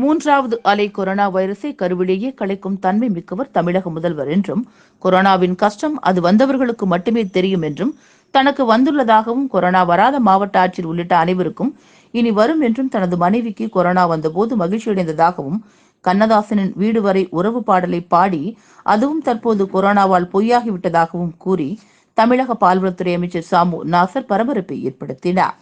மூன்றாவது அலை கொரோனா வைரஸை கருவிலேயே கலைக்கும் தன்மை மிக்கவர் தமிழக முதல்வர் என்றும் கொரோனாவின் கஷ்டம் அது வந்தவர்களுக்கு மட்டுமே தெரியும் என்றும் தனக்கு வந்துள்ளதாகவும் கொரோனா வராத மாவட்ட ஆட்சியர் உள்ளிட்ட அனைவருக்கும் இனி வரும் என்றும் தனது மனைவிக்கு கொரோனா வந்தபோது மகிழ்ச்சியடைந்ததாகவும் கண்ணதாசனின் வீடு வரை உறவு பாடலை பாடி அதுவும் தற்போது கொரோனாவால் பொய்யாகிவிட்டதாகவும் கூறி தமிழக பால்வளத்துறை அமைச்சர் சாமு நாசர் பரபரப்பை ஏற்படுத்தினார்.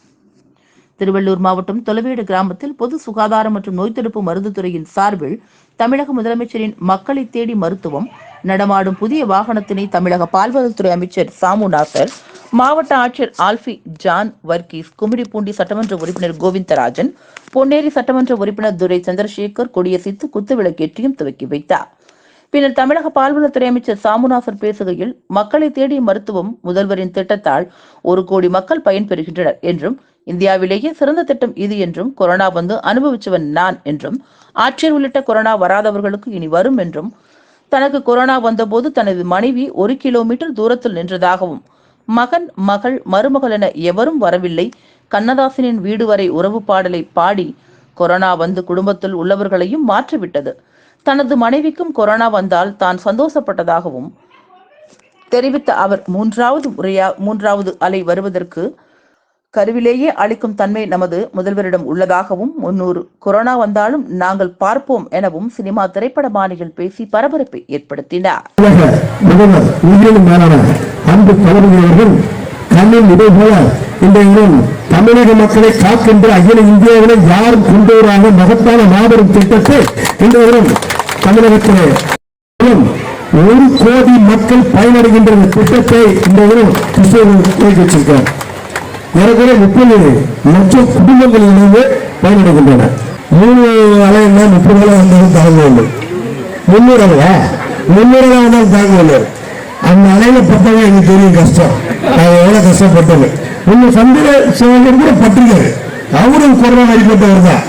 திருவள்ளூர் மாவட்டம் தொலைவீடு கிராமத்தில் பொது சுகாதாரம் மற்றும் நோய் தடுப்பு மருந்து துறையின் சார்பில் தமிழக முதலமைச்சரின் மக்களை தேடி மருத்துவம் நடமாடும் புதிய வாகனத்தினை தமிழக பால்வளத்துறை அமைச்சர் சாமு நாசர் மாவட்ட ஆட்சியர் ஆல்ஃபி ஜான் வர்கீஸ் கும்மிடிப்பூண்டி சட்டமன்ற உறுப்பினர் கோவிந்தராஜன் பொன்னேரி சட்டமன்ற உறுப்பினர் துரை சந்திரசேகர் கொடியசைத்து குத்துவிளக்கேற்றியும் துவக்கி வைத்தார். பின்னர் தமிழக பால்வளத்துறை அமைச்சர் சாமுநாசன் பேசுகையில் மக்களை தேடிய மருத்துவம் முதல்வரின் திட்டத்தால் ஒரு கோடி மக்கள் பயன்பெறுகின்றனர் என்றும் இந்தியாவிலேயே சிறந்த திட்டம் இது என்றும் கொரோனா வந்து அனுபவிச்சவன் நான் என்றும் ஆட்சியர் உள்ளிட்ட கொரோனா வராதவர்களுக்கு இனி வரும் என்றும் தனக்கு கொரோனா வந்தபோது தனது மனைவி ஒரு கிலோமீட்டர் தூரத்தில் நின்றதாகவும் மகன் மகள் மருமகள் என எவரும் வரவில்லை. கண்ணதாசனின் வீடு வரை உறவு பாடலை பாடி கொரோனா வந்து குடும்பத்தில் உள்ளவர்களையும் மாற்றிவிட்டது. தனது மனைவிக்கும் கொரோனா வந்தால் தான் சந்தோஷப்பட்டதாகவும் தெரிவித்த அவர் மூன்றாவது முறையா மூன்றாவது அலை வருவதற்கு கருவிலேயே அளிக்கும் தன்மை நமது முதல்வரிடம் உள்ளதாகவும் முன்னூறு கொரோனா வந்தாலும் நாங்கள் பார்ப்போம் எனவும் சினிமா திரைப்பட மாணிகள் பேசி பரபரப்பை ஏற்படுத்தினார். தமிழக அன்பு தவறுகிறவர்கள் தமிழக மக்களை காக்கின்ற அகில இந்தியாவிலே யாரும் கொண்டு வராத மகத்தான மாபெரும் திட்டத்தை இந்த தமிழகத்திலே ஒரு கோடி மக்கள் பயனடைகின்ற திட்டத்தை இந்த கிறிஸ்தவர்கள் வச்சிருக்கார் ஏறக்குறைய முப்பது லட்சம் குடும்பங்கள் இணைந்து பயனடைகின்றன. மூணு முப்பது அலை வந்தாலும் தாங்கவில்லை முன்னூறு அலையா முன்னூறு அலை வந்தாலும் அந்த அலையில பட்டது எனக்கு தெரியும் கஷ்டம். நான் எவ்வளவு கஷ்டப்பட்டது. உங்க சந்திர சிவகர் கூட பட்டிருக்காரு. அவரும் கொரோனா அடிப்பட்டவர் தான்.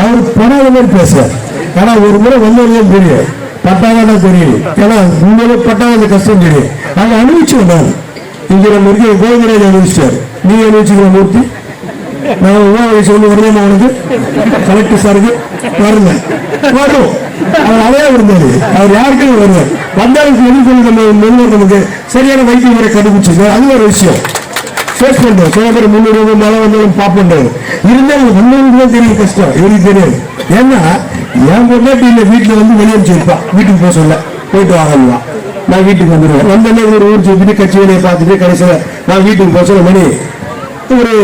அவர் படாத மாதிரி பேசுறார் ஆனா ஒரு முறை வந்தவர்கள் தெரியும். பட்டாதான் தெரியும். ஏன்னா உண்மையிலே பட்டாத கஷ்டம் தெரியும். அதை அனுபவிச்சு வந்தாங்க இங்க நம்ம இருக்கிற கோவிந்தராஜ் அனுபவிச்சார். நீ அனுபவிச்சுக்கிற மூர்த்தி? நான் உமா சொல்லி வரணும் அவனுக்கு. கலெக்டர் சாருக்கு வரல வரும் அவர் அலையா இருந்தாரு. அவர் யாருக்கும் வருவார். வந்தாலும் சொல்லி சொல்லி நம்ம நமக்கு சரியான வைத்திய முறை கண்டுபிடிச்சிருக்காரு அது ஒரு விஷயம். ஃபேஸ் பண்றோம். சில பேர் முன்னூறு ரூபாய் வந்தாலும் பாப்பண்றாரு இருந்தாலும் வந்தவங்களுக்கு தெரியும் கஷ்டம். இவருக்கு தெரியாது. ஏன்னா என் பொண்டாட்டி இல்லை வீட்டில் வந்து வெளியே வச்சிருப்பான் வீட்டுக்கு போக சொல்ல. போயிட்டு வாங்கலாம் நான் வீட்டுக்கு வந்துடுவேன் வந்தோடனே ஒரு ஊர் சுத்திட்டு கட்சி வேலையை பார்த்துட்டு கடைசியில் நான் வீட்டுக்கு போக சொல்ல மணி. ஒரு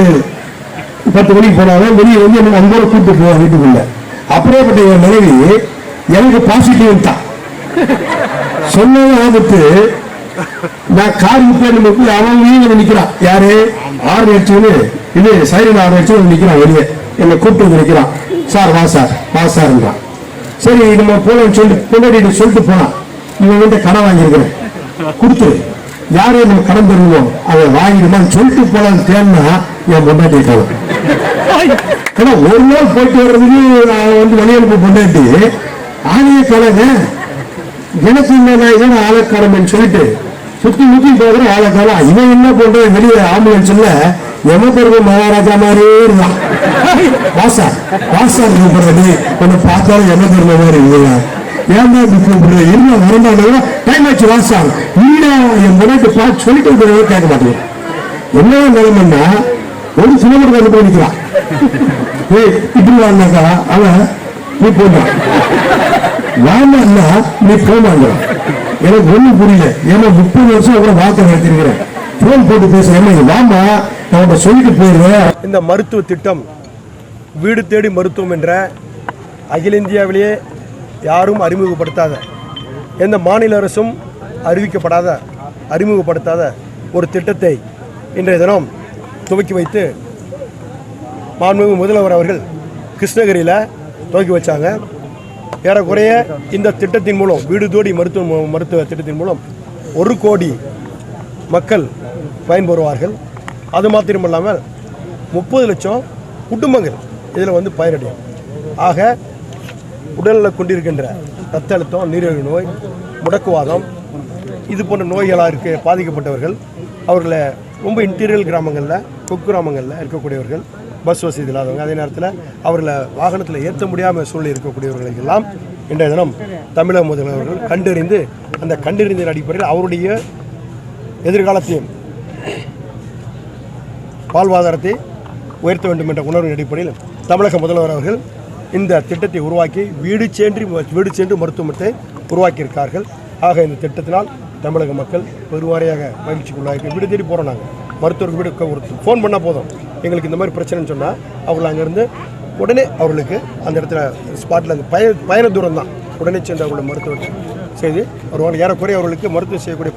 பத்து மணிக்கு போனாலும் வெளியே வந்து என்ன அங்கோட கூப்பிட்டு போவான் வீட்டுக்குள்ள. அப்படியேப்பட்ட என் மனைவி எனக்கு பாசிட்டிவ் தான் சொன்னதை ஆபத்து நான் கார் முப்பது போய் அவன் வீடு நிக்கிறான். யாரு? ஆறு அடிச்சுன்னு இது சைரன் ஆறு அடிச்சு நிக்கிறான் வெளியே. என்னை கூப்பிட்டு வந்து நிற்கிறான் சார் வா சார் வா சார்ன்றான். சரி நம்ம போலன்னு சொல்லிட்டு பின்னாடி சொல்லிட்டு போனான். இவன் கிட்ட கடன் வாங்கியிருக்கிறேன். கொடுத்துரு. யார் நம்ம கடன் தருவோம் அதை வாங்கிடுமான்னு சொல்லிட்டு போலான்னு தேன்னா என் பொண்டாட்டி காலம் ஏன்னா ஒரு நாள் போயிட்டு வர்றதுக்கு நான் வந்து வெளியனுப்பு பொண்டாட்டி ஆணைய கலங்க எனக்கு என்ன ஆளக்காரன் சொல்லிட்டு சுத்தி முத்தி போகிற ஆலக்காலம் இவன் என்ன பண்ற வெளியே ஆம்புலன்ஸ்ல எமபெருமை மகாராஜா மாதிரியே இருந்தான். வாசா வாசா கூப்பிடுறது உன்னை பார்த்தாலும் எமபெருமை மாதிரி இல்லையா? ஏன்டா தான் கூப்பிடுறது இருந்தா வரமாட்டா டைம் ஆச்சு வாசா. இல்ல என் முன்னாடி பார்த்து சொல்லிட்டு கேட்க மாட்டேங்க என்ன நிலைமைன்னா ஒரு சினிமா போய் நிற்கிறான் ஏய் இப்படி வாங்கினாக்கா அவன் நீ போன்றான் வாமா நீ போமாங்கிறான் எனக்கு ஒண்ணும் புரியல. ஏன்னா முப்பது வருஷம் கூட வார்த்தை நடத்திருக்கிறேன். போன் போட்டு பேசுறேன். ஏம்மா, இது வாமா நான் உன்ட்ட சொல்லிட்டு போயிடுறேன் இந்த மருத்துவ திட்டம் வீடு தேடி மருத்துவம் என்ற அகில இந்தியாவிலேயே யாரும் அறிமுகப்படுத்தாத. எந்த மாநில அரசும் அறிவிக்கப்படாத அறிமுகப்படுத்தாத ஒரு திட்டத்தை இன்றைய தினம் துவக்கி வைத்து மாண்புமிகு முதல்வர் அவர்கள் கிருஷ்ணகிரியில் துவக்கி வச்சாங்க. ஏறக்குறைய இந்த திட்டத்தின் மூலம் வீடு தோடி மருத்துவ மருத்துவ திட்டத்தின் மூலம் ஒரு கோடி மக்கள் பயன்பெறுவார்கள். அது மாத்திரமல்லாமல் முப்பது லட்சம் குடும்பங்கள் இதில் வந்து பயனடையும். ஆக உடலில் கொண்டிருக்கின்ற ரத்த அழுத்தம் நீரிழிவு நோய் முடக்குவாதம் இது போன்ற நோய்களாக இருக்க பாதிக்கப்பட்டவர்கள் அவர்களை ரொம்ப இன்டீரியல் கிராமங்களில் குக்கிராமங்களில் இருக்கக்கூடியவர்கள் பஸ் வசதி இல்லாதவங்க. அதே நேரத்தில் அவர்களை வாகனத்தில் ஏற்ற முடியாமல் சூழ்நிலை இருக்கக்கூடியவர்களுக்கு எல்லாம் இன்றைய தினம் தமிழக முதல்வர்கள் கண்டறிந்து அந்த கண்டறிந்த அடிப்படையில் அவருடைய எதிர்காலத்தையும் வாழ்வாதாரத்தை உயர்த்த வேண்டும் என்ற உணர்வின் அடிப்படையில் தமிழக முதல்வர் அவர்கள் இந்த திட்டத்தை உருவாக்கி வீடு சென்று வீடு சென்று மருத்துவமனை உருவாக்கியிருக்கார்கள். ஆக இந்த திட்டத்தினால் தமிழக மக்கள் பெருவாரியாக மகிழ்ச்சிக்குள்ளாக வீடு தேடி போகிறோம் நாங்கள் மருத்துவருக்கு வீடு ஒரு ஃபோன் பண்ணால் போதும். எங்களுக்கு இந்த மாதிரி பிரச்சனைன்னு சொன்னால் அவர்கள் அங்கேருந்து உடனே அவர்களுக்கு அந்த இடத்துல ஸ்பாட்டில் அந்த பய பயண தூரம் தான். உடனே சென்று அவர்களை மருத்துவத்தை செய்து வருவாங்க ஏறக்குறைய அவர்களுக்கு மருத்துவம் செய்யக்கூடிய